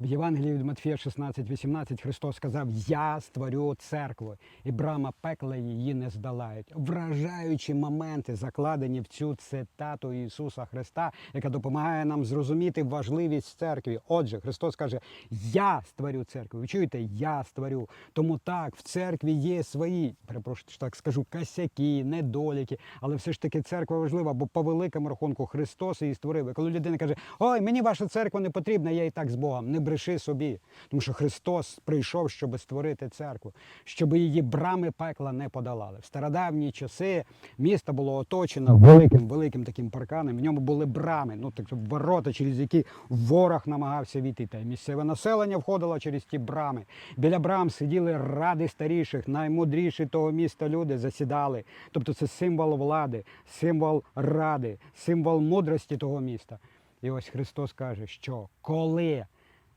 В Євангелії від Матфія 16-18 Христос сказав: Я створю церкву, і брама пекла її не здолають. Вражаючі моменти закладені в цю цитату Ісуса Христа, яка допомагає нам зрозуміти важливість церкви. Отже, Христос каже: Я створю церкву. Ви чуєте, я створю. Тому так, в церкві є свої, перепрошую, так скажу, косяки, недоліки, але все ж таки церква важлива, бо по великому рахунку Христос її створив. І коли людина каже, ой, мені ваша церква не потрібна, я і так з Богом. Не бреши собі. Тому що Христос прийшов, щоб створити церкву, щоб її брами пекла не подолали. В стародавні часи місто було оточено великим, великим таким парканом. В ньому були брами, ну так ворота, через які ворог намагався війти. Та місцеве населення входило через ті брами. Біля брам сиділи ради старіших, наймудріші того міста люди засідали. Тобто це символ влади, символ ради, символ мудрості того міста. І ось Христос каже, що коли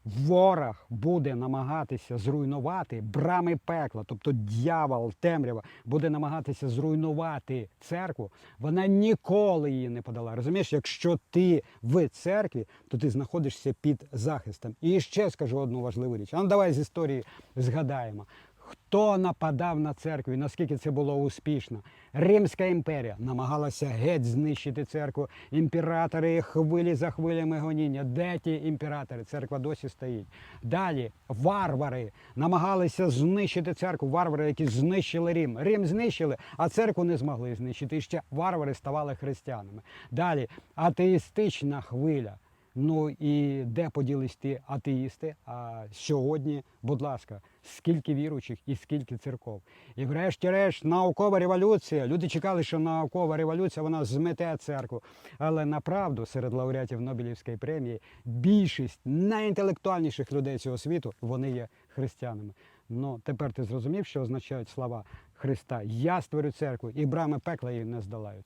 ворог буде намагатися зруйнувати брами пекла, тобто дьявол, темрява, буде намагатися зруйнувати церкву, вона ніколи її не подала. Розумієш, якщо ти в церкві, то ти знаходишся під захистом. І ще скажу одну важливу річ. А ну давай з історії згадаємо. Хто нападав на церкву наскільки це було успішно? Римська імперія намагалася геть знищити церкву. Імператори хвилі за хвилями гоніння. Де ті імператори? Церква досі стоїть. Далі варвари намагалися знищити церкву. Варвари, які знищили Рим. Рим знищили, а церкву не змогли знищити. І ще варвари ставали християнами. Далі атеїстична хвиля. Ну і де поділись ті атеїсти? А сьогодні, будь ласка, скільки віруючих і скільки церков. І врешті-решт наукова революція. Люди чекали, що наукова революція вона змете церкву. Але направду серед лауреатів Нобелівської премії більшість найінтелектуальніших людей цього світу вони є християнами. Ну тепер ти зрозумів, що означають слова Христа. Я створю церкву, і брами пекла її не здолають.